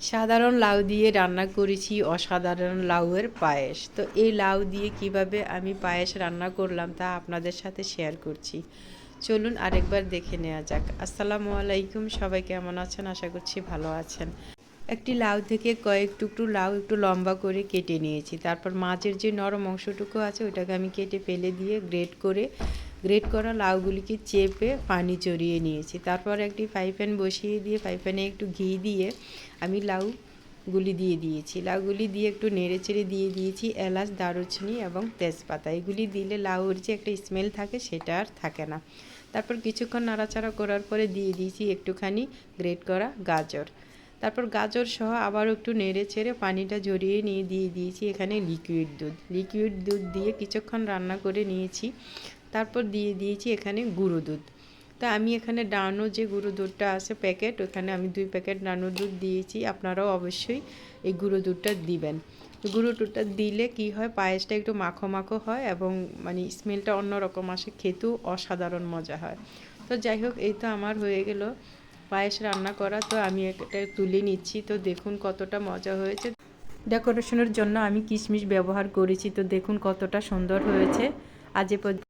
সাধারণ লাউ দিয়ে রান্না করেছি অসাধারণ লাউয়ের পায়েস। তো এই লাউ দিয়ে কীভাবে আমি পায়েস রান্না করলাম তা আপনাদের সাথে শেয়ার করছি। চলুন আরেকবার দেখে নেওয়া যাক। আসসালামু আলাইকুম, সবাই কেমন আছেন? আশা করছি ভালো আছেন। একটি লাউ থেকে কয়েক টুকরো লাউ একটু লম্বা করে কেটে নিয়েছি। তারপর মাছের যে নরম অংশটুকু আছে ওটাকে আমি কেটে ফেলে দিয়ে গ্রেট করে গ্রেট করা লাউগুলিকে চেপে পানি চড়িয়ে নিয়েছি। তারপর একটি ফ্রাই প্যান বসিয়ে দিয়ে, ফ্রাই প্যানে একটু ঘি দিয়ে আমি লাউগুলি দিয়ে দিয়েছি। লাউগুলি দিয়ে একটু নেড়ে চেড়ে দিয়ে দিয়েছি, এলাচ, দারুচিনি এবং তেজপাতা। এগুলি দিলে লাউর যে একটা স্মেল থাকে সেটা আর থাকে না। তারপর কিছুক্ষণ নাড়াচাড়া করার পরে দিয়ে দিয়েছি একটুখানি গ্রেট করা গাজর। তারপর গাজর সহ আবারও একটু নেড়ে ছেড়ে পানিটা ঝরিয়ে নিয়ে দিয়ে দিয়েছি এখানে লিকুইড দুধ। লিকুইড দুধ দিয়ে কিছুক্ষণ রান্না করে নিয়েছি। তারপর দিয়ে দিয়েছি এখানে গুঁড়ো দুধ। তা আমি এখানে ডানো যে গুঁড়ো দুধটা আছে প্যাকেট, ওখানে আমি দুই প্যাকেট ডানো দুধ দিয়েছি, আপনারাও অবশ্যই এই গুঁড়ো দুধটা দিবেন। গুঁড়ো দুধটা দিলে কি হয়, পায়েসটা একটু মাখো মাখো হয় এবং মানে স্মেলটা অন্যরকম আসে, খেতেও অসাধারণ মজা হয়। তো যাই হোক, এই তো আমার হয়ে গেল পায়েস রান্না করা, তো আমি এটা তুলে নিচ্ছি, তো দেখুন কতটা মজা হয়েছে। ডেকোরেশনের জন্য আমি কিশমিশ ব্যবহার করেছি, তো দেখুন কতটা সুন্দর হয়েছে। আজ এ